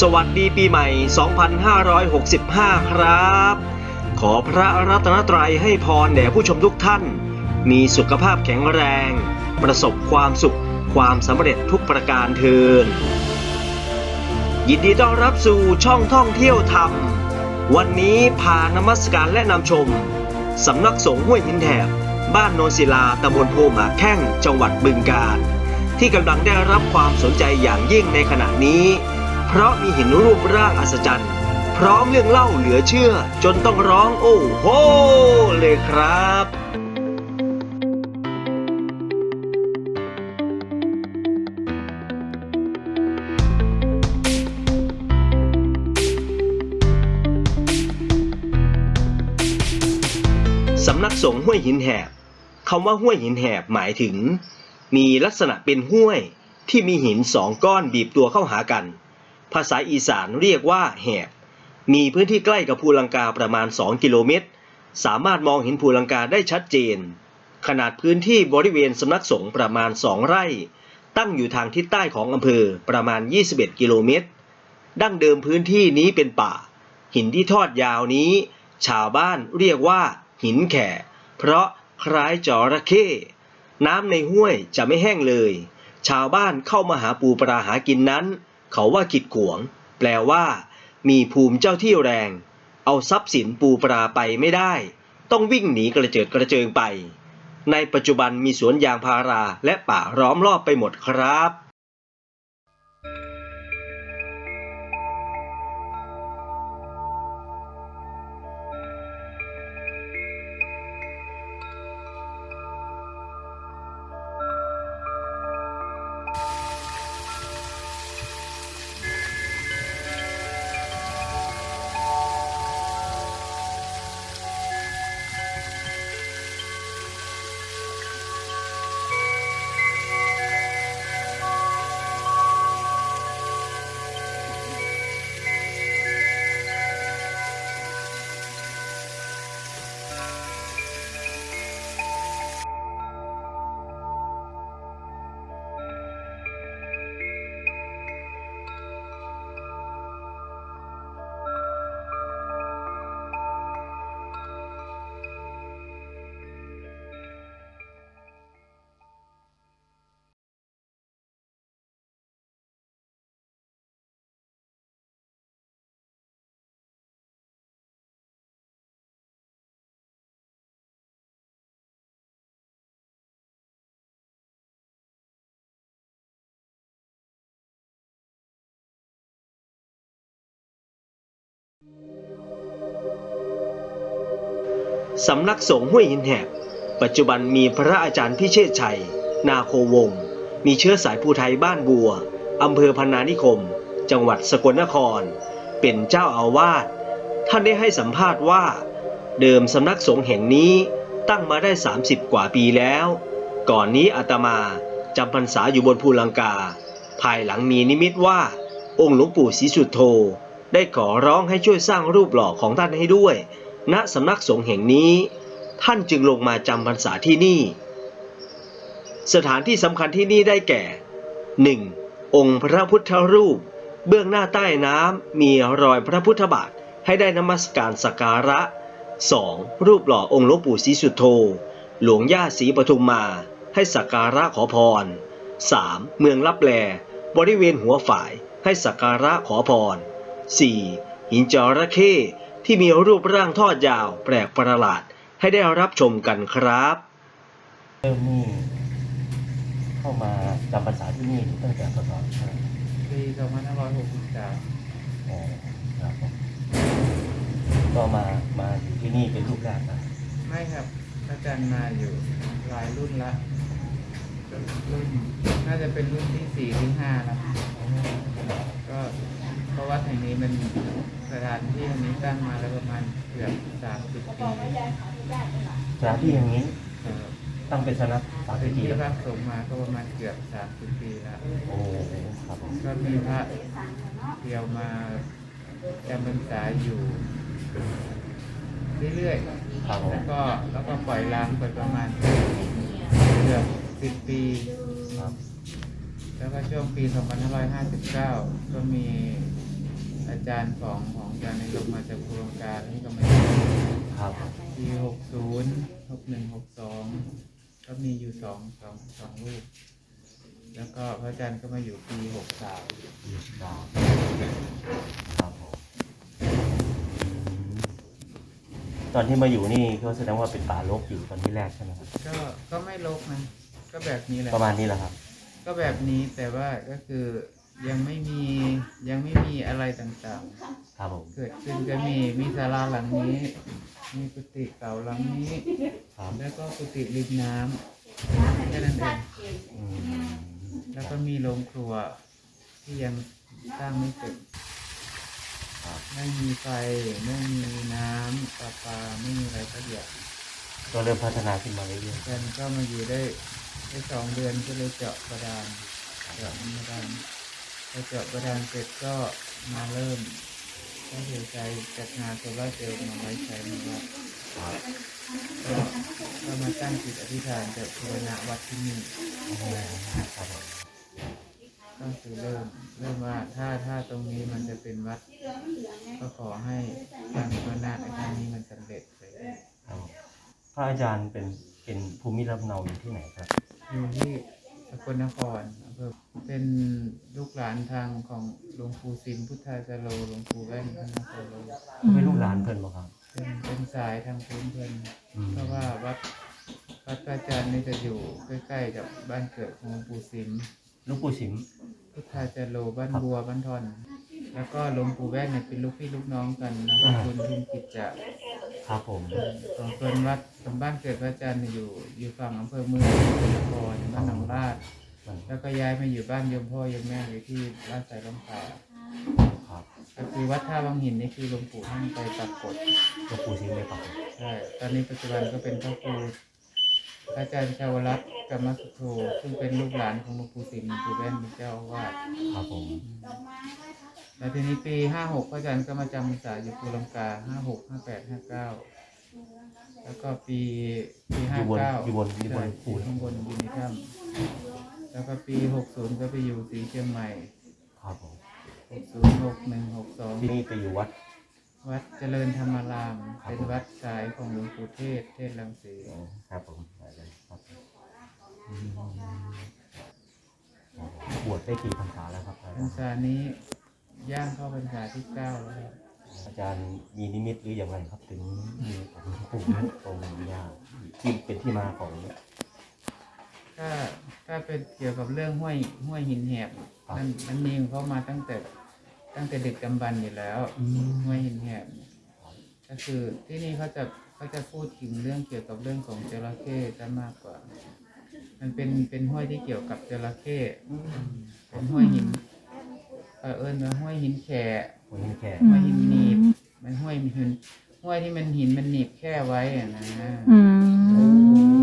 สวัสดีปีใหม่ 2565 ครับ ขอพระรัตนตรัยให้พรแด่ผู้ชมทุกท่าน มีสุขภาพแข็งแรง ประสบความสุขความสำเร็จทุกประการเทิน ยินดีต้อนรับสู่ช่องท่องเที่ยวธรรม วันนี้พานมัสการและนำชม สำนักสงฆ์ห้วยหินแถบ บ้านโนนศิลาตำบลโพหมาแข้งจังหวัดบึงกาฬที่กำลังได้รับความสนใจอย่างยิ่งในขณะนี้ เพราะมีหินรูปร่างอัศจรรย์ พร้อมเรื่องเล่าเหลือเชื่อ จนต้องร้องโอ้โหเลยครับสำนักสงฆ์ห้วยหินแหบคำว่าห้วยหินแหบหมายถึง มีลักษณะเป็นห้วยที่มีหินสองก้อนบีบตัวเข้าหากัน ภาษาอีสานเรียกว่าแหบ มีพื้นที่ใกล้กับภูลังกาประมาณ 2 กิโลเมตร สามารถมองเห็นภูลังกาได้ชัดเจน ขนาดพื้นที่บริเวณสำนักสงฆ์ประมาณ 2 ไร่ ตั้งอยู่ทางทิศใต้ของอำเภอประมาณ 21 กิโลเมตร ดั้งเดิมพื้นที่นี้เป็นป่า หินที่ทอดยาวนี้ ชาวบ้านเรียกว่า หินแข่ เพราะคล้ายจระเข้ น้ำในห้วยจะไม่แห้งเลย ชาวบ้านเข้ามาหาปูปลาหากินนั้น เขาว่ากิดขวง แปลว่า มีภูมิเจ้าที่แรง เอาทรัพย์สินปูปลาไปไม่ได้ ต้องวิ่งหนีกระเจิดกระเจิงไป ในปัจจุบันมีสวนยางพาราและป่าล้อมรอบไปหมดครับ สำนักสงฆ์ห้วยหินแหบปัจจุบันมีพระอาจารย์พิเชษชัย นาโควง มีเชื้อสายภูไทยบ้านบัว อำเภอพนานิคม จังหวัดสกลนคร เป็นเจ้าอาวาส ท่านได้ให้สัมภาษณ์ว่า เดิมสำนักสงฆ์แห่งนี้ตั้งมาได้ 30 กว่าปีแล้ว ก่อนนี้อาตมาจำพรรษาอยู่บนภูลังกา ภายหลังมีนิมิตว่า องค์หลวงปู่ศรีสุโธ ได้ขอร้องให้ช่วยสร้างรูปหล่อของท่านให้ด้วย ณสำนักสงฆ์แห่งนี้ ท่านจึงลงมาจำพรรษาที่นี่ สถานที่สำคัญที่นี่ได้แก่ 1. องค์พระพุทธรูป เบื้องหน้าใต้น้ำมีรอยพระพุทธบาทให้ได้นมัสการสักการะ 2. รูปหล่อองค์หลวงปู่ศรีสุโธ หลวงย่าศรีปทุมมาให้สักการะขอพร 3. เมืองลับแล บริเวณหัวฝ่ายให้สักการะขอพร 4. หินจระเข้ที่มีรูปร่างทอดยาวแปลกประหลาดให้ได้รับชมกันครับเริ่มนี่เข้ามาจำพรรษาที่นี่ตั้งแต่พศเท่าไหร่ปี2563อ๋อครับผมก็มามาอยู่ที่นี่เป็นลูกแรกนะไม่ครับ อาจารย์มาอยู่หลายรุ่นละรุ่นน่าจะเป็นรุ่นที่สี่ที่ห้าแล้วก็เพราะวัดแห่ งนี้มันสถานที่แห่งนี้ตั้งมาแล้วประมาณเกือบสามสิบปีสถานที่อย่างนี้เอ่อตั้งเป็นสำนักสาธุจีที่แล้วพระสงฆ์มาก็ประมาณเกือบสามสิบปีแล้วโอ้ครับผมก็มีพระเที่ยวมาจำพรรษาอยู่เรื่อยๆ ครับผมแล้วก็แล้วก็ปล่อยล้างไปประมาณเกือบสิบปี ครับแล้วก็ช่วงปี 2559 ก็มี จารย์ของของอาจารย์ในลงมาจากโครงการนี่ก็ไม่ครับปีหกศูนย์หกหนึ่งหกสองก็มีอยู่สองสองสองรูป แล้วก็พระอาจารย์ก็มาอยู่ปีหกสามยี่สิบเก้าครับผมอืมตอนที่มาอยู่นี่ก็แสดงว่าเป็นป่ารกอยู่ตอนที่แรกใช่ไหมครับก็ก็ไม่ลกนะ ก็แบบนี้แหละประมาณนี้แหละครับ ก็แบบนี้แต่ว่าก็คือ ยังไม่มียังไม่มีอะไรต่างครับผม ๆ เกิดขึ้นก็มีมีศาลาหลังนี้ มีกุฏิเก่าหลังนี้ ครับแล้วก็กุฏิริมน้ำแค่นั้นเองอืมแล้วก็มีโรงครัวที่ยังสร้างไม่เสร็จครับไม่มีไฟไม่มีน้ำประปาไม่มีอะไรสักอย่างก็เริ่มพัฒนาขึ้นมาเรื่อยกันก็มาอยู่ได้ได้สองเดือนก็เลยเจาะบาดาลเจาะบาดาลพ อเจาะบาดาลเสร็จก็มาเริ่มก็คือใจจัดงานโซลาร์เซลล์มาไว้ใช้ในวัดๆครับก็ก็มาตั้งจิตอธิษฐานจะบูรณะวัดที่นี่โอ้โหครับผมก็คือเริ่มเริ่มว่าถ้าถ้าตรงนี้มันจะเป็นวัด ก็ขอให้การบูรณะในครั้งนี้มันสำเร็จเลยครับผมพระอาจารย์เป็นเป็นภูมิลำเนาอยู่ที่ไหนครับอยู่ที่ สกลนครอำเภอเป็นลูกหลานทางของหลวงปู่สิมพุทธาจาโรหลวงปู่แว่นพระนครโลไม่ลูกหลานเพื่อนบ่ครับเป็นเป็นสายทางพื้นเพื่อนอืมเพราะว่าวัดวัดพระอาจารย์นี่จะอยู่ใกล้ๆกับบ้านเกิดของหลวงปู่สิมลูกปู่สิมพุทธาจาโรบ้านครับบัวบ้านทอน แล้วก็หลวงปู่แว่นเนี่ยเป็นลูกพี่ลูกน้องกันนะคอ่าคุณทุนกิจจะ ครับผมของเพิ่นวัดสมบ้านเกิดพระอาจารย์เนี่ยอยู่ อยู่ฝั่งอำเภอเมืองสกลนครบ้านหนองลาดมันแล้วก็ย้ายมาอยู่บ้านโยมพ่อโยมแม่อยู่ที่บ้านสายลำพาครับก็คือวัดท่าวังหินนี่คือหลวงปู่ท่านไปปรากฏลูกปู่สิมเลยครับผมใช่ตอนนี้ปัจจุบันก็เป็นพระครูพระอาจารย์ชาวรัตน์กรรมสุโธซึ่งเป็นลูกหลานของหลวงปู่สิมหลวงปู่แว่นเป็นเจ้าอาวาสครับผม แล้วทีนี้ปีห้าหกพระอาจารย์ก็มาจำพรรษาอยู่ภูลังกาห้าหกห้าแปดห้าเก้าแล้วก็ปีปีอห้ายู่บนเก้าอยู่บนอยู่บนอปู่ยู่ข้างบนอยู่ในถ้ำแล้วก็ปีหกศูนย์ก็ไปอยู่สีเชียงใหม่ครับผมหกศูนย์หกหนึ่งหกสองที่นี่ไปอยู่วัด วัดเจริญธรรมาราม ครับ เป็นวัดสายของหลวงปู่เทศ เทศลังสีครับผมได้เลยครับอืมบวชได้กี่พรรษาแล้วครับอาพรรษานี้ ย่างเข้าพรรษาที่เก้าแล้วครับอาจารย์มีนิมิตหรืออย่างไรครับถึงมีองค์ปู่องค์ย่าที่เป็นที่มาของถ้าถ้าเป็นเกี่ยวกับเรื่องห้วยห้วยหินแหบครับนั่นมันมีของเขามาตั้งแต่ตั้งแต่ดึกดำบรรพ์อยู่แล้วห้วยหินแหบก็คือที่นี่เขาจะเขาจะพูดถึงเรื่องเกี่ยวกับเรื่องของจระเข้จะมากกว่า มันเป็นเป็นห้วยที่เกี่ยวกับจระเข้เป็นห้วยหิน เออเอิญว่าห้วยหินแขะคนนี้แค่ห้วยหินหนีบมันห้วยมีหินห้วยที่มันหินมันหนีบแค่ไว้อะนะอืม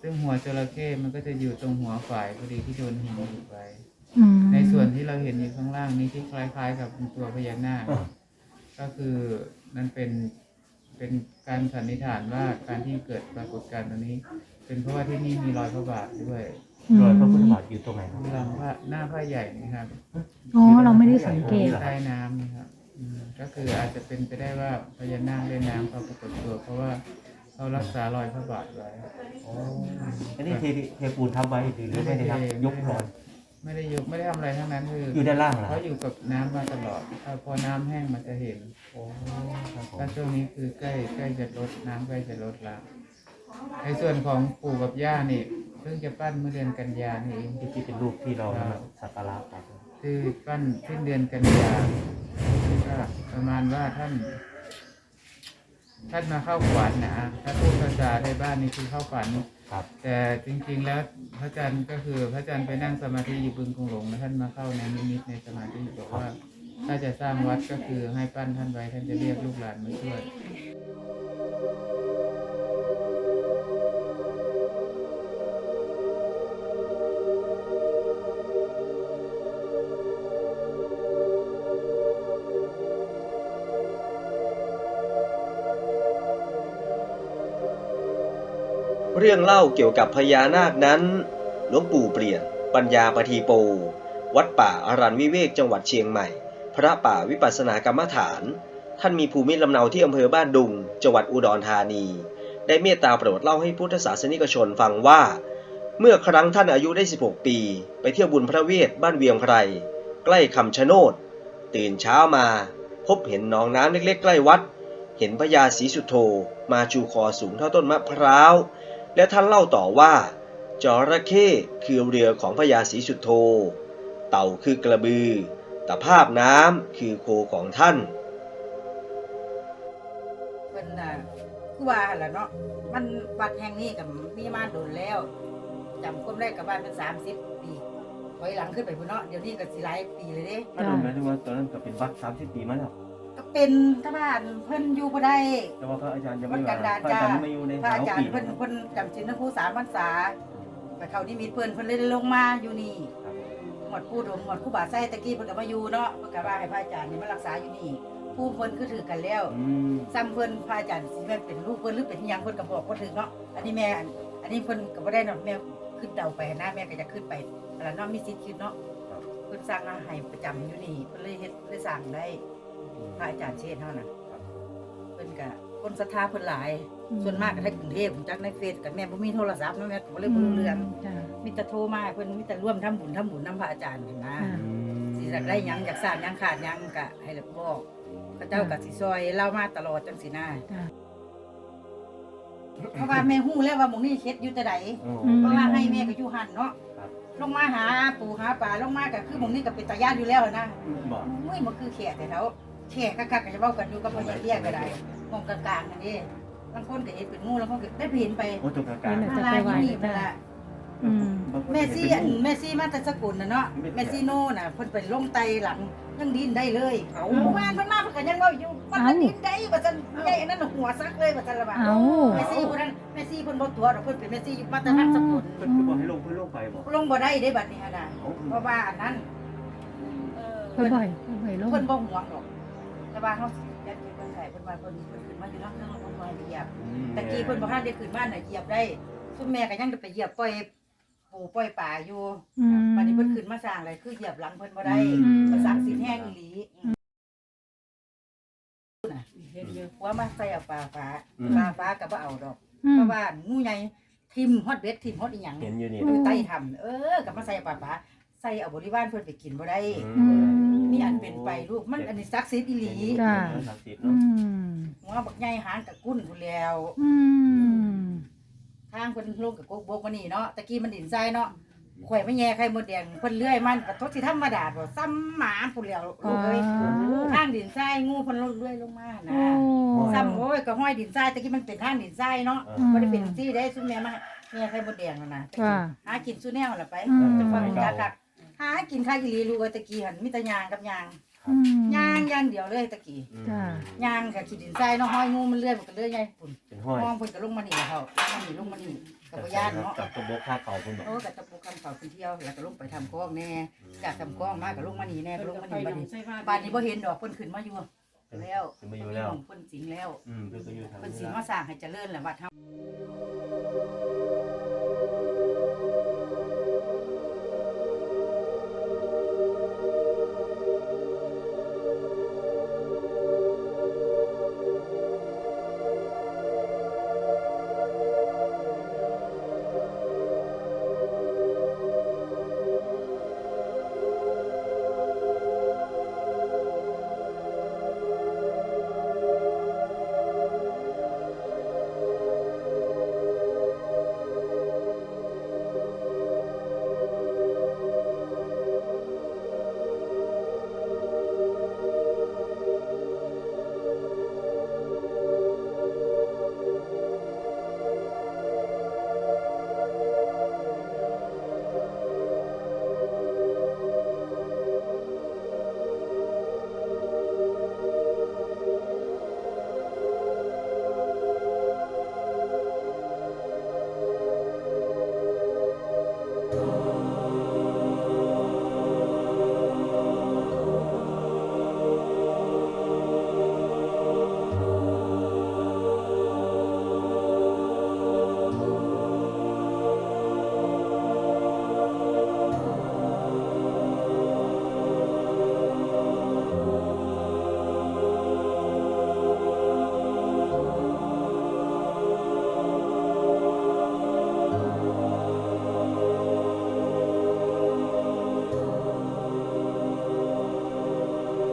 ซึ่งหัวจระเข้มันก็จะอยู่ตรงหัวฝ่ายพอดีที่โดนหินหนีบไว้ อืมในส่วนที่เราเห็นอยู่ข้างล่างนี้ที่คล้ายๆ กับเป็นตัวพญานาคอ่าก็คือนั่นเป็นเป็นการสันนิษฐานว่าการที่เกิดปรากฏการณ์ตรงนี้ เป็นเพราะว่าที่นี่มีรอยพระบาทด้วย รอยพระพุทธบาทอยู่ตรงไหนครับ หลังพระหน้าพระใหญ่นะครับอ๋อเราไม่ได้สังเกต ใต้น้ำนะครับอืมก็คืออาจจะเป็นไปได้ว่าพญานาคเล่นน้ำเขาปรากฏตัวเพราะว่าเขารักษารอยพระบาทไว้ อ๋ออันนี้เทเทปูนทับไว้หรือไม่ได้ทับ ยกรอย ไม่ได้ยกไม่ได้ทำอะไรทั้งนั้นคืออยู่ด้านล่างเหรอเขาอยู่กับน้ำมาตลอดถ้าพอน้ำแห้งมันจะเห็นโอ้ครับผมถ้าช่วงนี้คือใกล้ใกล้จะลดน้ำใกล้จะลดแล้วในส่วนของปู่กับย่านี่ เพิ่งจะปั้นเมื่อเดือนกันยานี่เองที่ที่เป็นรูปที่เราสักการะครับคือปั้นสิ้นเดือนกันยาก็ประมาณว่าท่านท่านมาเข้าฝันนะถ้าพูดภาษาในบ้านนี่คือเข้าฝันครับ แต่จริงๆแล้วพระอาจารย์ก็คือ พระอาจารย์ไปนั่งสมาธิอยู่บึงคงหลงแล้วท่านมาเข้าในนิมิตในสมาธิบอกว่า ถ้าจะสร้างวัดก็คือให้ปั้นท่านไว้ท่านจะเรียกลูกหลานมาช่วย เรื่องเล่าเกี่ยวกับพญานาคนั้น หลวงปู่เปลี่ยน ปัญญาปทีโป วัดป่าอารันวิเวกจังหวัดเชียงใหม่ พระป่าวิปัสสนากรรมฐาน ท่านมีภูมิลำเนาที่อำเภอบ้านดุง จังหวัดอุดรธานี ได้เมตตาโปรดเล่าให้พุทธศาสนิกชนฟังว่า เมื่อครั้งท่านอายุได้ 16 ปี ไปเที่ยวบุญพระเวทบ้านเวียงไพร ใกล้คำชะโนด ตื่นเช้ามา พบเห็นหนองน้ำเล็กๆ ใกล้วัด เห็นพญาศรีสุโธมาชูคอสูงเท่าต้นมะพร้าว และท่านเล่าต่อว่าจระเข้คือเรือของพญาศรีสุโธ เต่าคือกระบือ ตะภาพน้ำคือโคของท่านเป็นน่ะคือว่าหั่นล่ะเนาะมันวัดแห่งนี้กับมีมาโดนแล้วจำคนแรกกับบ้านเป็นสามสิบปีถอยหลังขึ้นไปพุ่นเนาะเดี๋ยวนี้ก็สิหลายปีเลยเด้ถ้าดูหมายถึงว่าตอนนั้นก็เป็นวัดสามสิบปีมาแล้ว ก็เป็นทบ้านเพิ่นอยู่บ่ได้แต่ว่าพระอาจารย์ยังวัไม่ดมากันดารพระอาจ้าจารย์ยังไม่อยู่ในพระอาจารปีย์เพิ่นเพิ่นจำศีลทั้งผู้สามพรรษาไปเขานี่มีเพิ่นเพิ่นเลยลงมาอยู่นี่ครับหมดผู้ดมหมดผู้บาไส้ตะกี้เพิ่นก็มาอยู่เนาะเพิ่นก็ว่าให้พระอาจารย์นี่มารักษาอยู่นี่ผู้เพิ่นคือถือกันแล้วอืมซ้ำเพิ่นพระอาจารย์สิแม่นเป็นลูกเพิ่นหรือเป็นอิหยังเพิ่นก็บอกบ่ถึงเนาะอันนี้แม่อันอันนี้เพิ่นก็บ่ได้เนาะแม่ขึ้นเดาไปนะแม่ก็จะขึ้นไปอันนั้นเนาะมีสิทธิ์คิดเนาะเพิ่นสร้างอาให้ประจำอยู่นี่เพิ่นเลยเฮ็ดเลยสร้างได้ พระอาจารย์เชษฐ์เฮาน่ะเพิ่นก็คนศรัทธาเพิ่นหลาย ส่วนมากก็ให้กรุงเทพผมจักในเฟซกับแม่บ่มีโทรศัพท์เนาะแม่ก็บ่เลยบ่รู้เรื่องจ้ะมีแต่โทรมาให้เพิ่นมีแต่ร่วมทำบุญทำบุญนํพระอาจารย์นั่นนะอ่าสิอยากได้หยังอยากสร้างหยังขาดหยังก็ให้บอกพระเจ้าก็สิซอยเล่ามาตลอดจังซี่นะจ้ะเพราะว่าแม่ฮู้แล้วว่าหมองนี้เฮ็ดอยู่แต่ใดโอ้เพราะว่าให้แม่ก็อยู่หันเนาะครับลงมาหาปู่หาป่าลงมาก็คือหมองนี้ก็เป็นตาญาติอยู่แล้วนะบอกมุ้ยมันคือแขกแต่แล้ว แขกคักๆก็จะเว้ากันอยู่กับพ่อใหญ่เรียกก็ได้มองกลางๆนั่นเด้บางคนก็เห็นเป็นงูแล้วคนก็ได้เห็นไปโอ้ตรงกลางนั่นๆแหละมาลายที่นี่เพิ่นละอืมแม่ซี่อันแม่ซี่มาแต่สกุลน่ะเนาะแม่ซี่โน่น่ะเพิ่นไปลงไตหลังยังดินได้เลยเอาเมื่อวานเพิ่นมาเพิ่นก็ยังเว้าอยู่มันก็ดินได้ว่าซั่นใหญ่อันนั้นน่ะหัวซักเลยว่าซั่นละว่าเอาแม่ซี่คนนั้นแม่ซี่เพิ่นบ่ตัวดอกเพิ่นเป็นแม่ซี่อยู่มาแต่ทางสกุลเพิ่นคือบอกให้ลงเพิ่นลงไปบอกลงบ่ได้เด้บัดนี้หั่นน่ะเอาเพิ่นเพราะว่าอันนั้นเออเพิ่เพิ่นนบ่อยเพิ่นบ่อยลงเพิ่นบ่ห่วงหรอกแต่ ว่าเฮาสิยัดเก็บเพิ่นไข่เพิ่นว่าเพิ่นเพิ่นขึ้นมาอยู่นำเครื่องเพิ่นบ่ให้เหยียบอืมตะกี้เพิ่นบ่ทันได้ขึ้นบ้านน่ะเหยียบได้ซุมแม่ก็ยังได้ไปเหยียบปล่อยปูปล่อยป่าอยู่อืม บัดนี้เพิ่นขึ้นมาสร้างอะไรคือเหยียบหลังเพิ่นบ่ได้อืมมันสักดิ์สิทธิ์แห้งอีหลีน่ะเฮ็ดอยู่หัวมาใส่เอาปลาฟ้าปลาฟ้าก็บ่เอาดอก อืเพมราะว่างูใหญ่ทิ่มฮอดเบ็ดทิ่มฮอดอีหยังเห็นอยู่นี่ดูไต้ทำเออกับมาใส่ปลาปลาใส่เอาบริวารเพื่อนไปกินบ่ได้อืม มีอันเป็นไปลูกมันอันนี้ซักซีดอีหลีจ้ะ ศักดิ์สิทธิ์อืเนาะมหัวบักใหญ่หางกับกุ้นพูนแล้ว อืมทางเพิ่นลงกับโกกบกมานี่เนาะตะกี้มันดินทรายเนาะข่อยไม่แย่ใครหมดแดงเพิ่นเลื่อยมันปะทดสิธรรมดาบ่ซ้ำหมาพูนแล้วลูกเอ้ยทางดินทรายงูเพิ่นลงเลื่อยลงมาโอ้นะซ้ำโอ้ยก็ห้อยดินทรายตะกี้มันเป็นทางดินทรายเนาะอืม บ่ได้เป็นซี่ได้ซุแม่มาแม่ใครหมดแดงนั่นน่ะจ้ะหากินซุแนวล่ะไปอืมจังว่าเป็นยากัก หากินข้าวอีหลีลูกเอ้ยตะกี้หั่นมีแต่ยางกับยางอืมยางอย่างเดียวเลยตะกี้อืมจ้ะ ยางกับขีดินทรายเนาะห้อยงูมันเลื่อยมันก็เลื่อยใหญ่ปุ่นเป็นห้อยห้องเพิ่นก็ลงมานี่เขาลงมานี่ลงมานี่กับบ่ย่านเนาะกับกระบอกข้าเก่าคุณบอก โอ้กับตะปูคำเฝ้าเพิ่นเที่ยวแล้วก็ลงไปทำกล้องแน่จากทำกล้องมาก็ลงมานี่แน่ก็ลงมานี่บัดนี้บ้านนี้บ่เห็นดอกเพิ่นขึ้นมาอยู่แล้วขึ้นมาอยู่แล้ว เพิ่นสิงแล้ว อืมเพิ่นก็อยู่ทางเพิ่นสินี้มาสร้างให้เจริญแหละวัดเฮา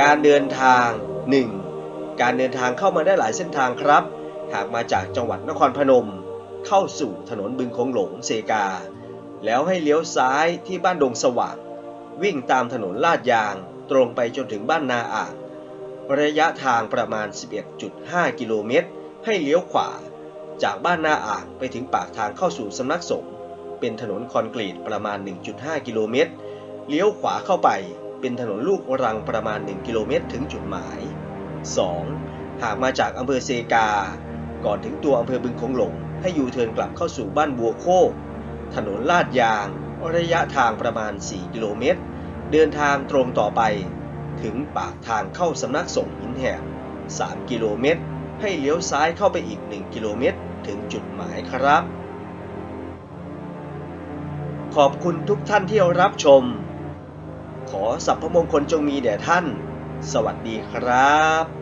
การเดินทาง 1. การเดินทางเข้ามาได้หลายเส้นทางครับ หากมาจากจังหวัดนครพนม เข้าสู่ถนนบึงโขงหลงเซกา แล้วให้เลี้ยวซ้ายที่บ้านดงสว่าง วิ่งตามถนนลาดยางตรงไปจนถึงบ้านนาอ่างระยะทางประมาณ 11.5 กิโลเมตร ให้เลี้ยวขวา จากบ้านนาอ่างไปถึงปากทางเข้าสู่สำนักสงฆ์เป็นถนนคอนกรีตประมาณ 1.5 กิโลเมตร เลี้ยวขวาเข้าไป เป็นถนนลูกรังประมาณ 1 กิโลเมตรถึงจุดหมาย 2. หากมาจากอำเภอเซกา ก่อนถึงตัวอำเภอบึงคงหลง ให้ยูเทิร์นกลับเข้าสู่บ้านบัวโคก ถนนลาดยาง ระยะทางประมาณ 4 กิโลเมตร เดินทางตรงต่อไป ถึงปากทางเข้าสำนักสงฆ์หินแหบ3 กิโลเมตร ให้เลี้ยวซ้ายเข้าไปอีก 1 กิโลเมตร ถึงจุดหมายครับ ขอบคุณทุกท่านที่รับชม ขอสัพพมงคลจงมีแด่ท่าน สวัสดีครับ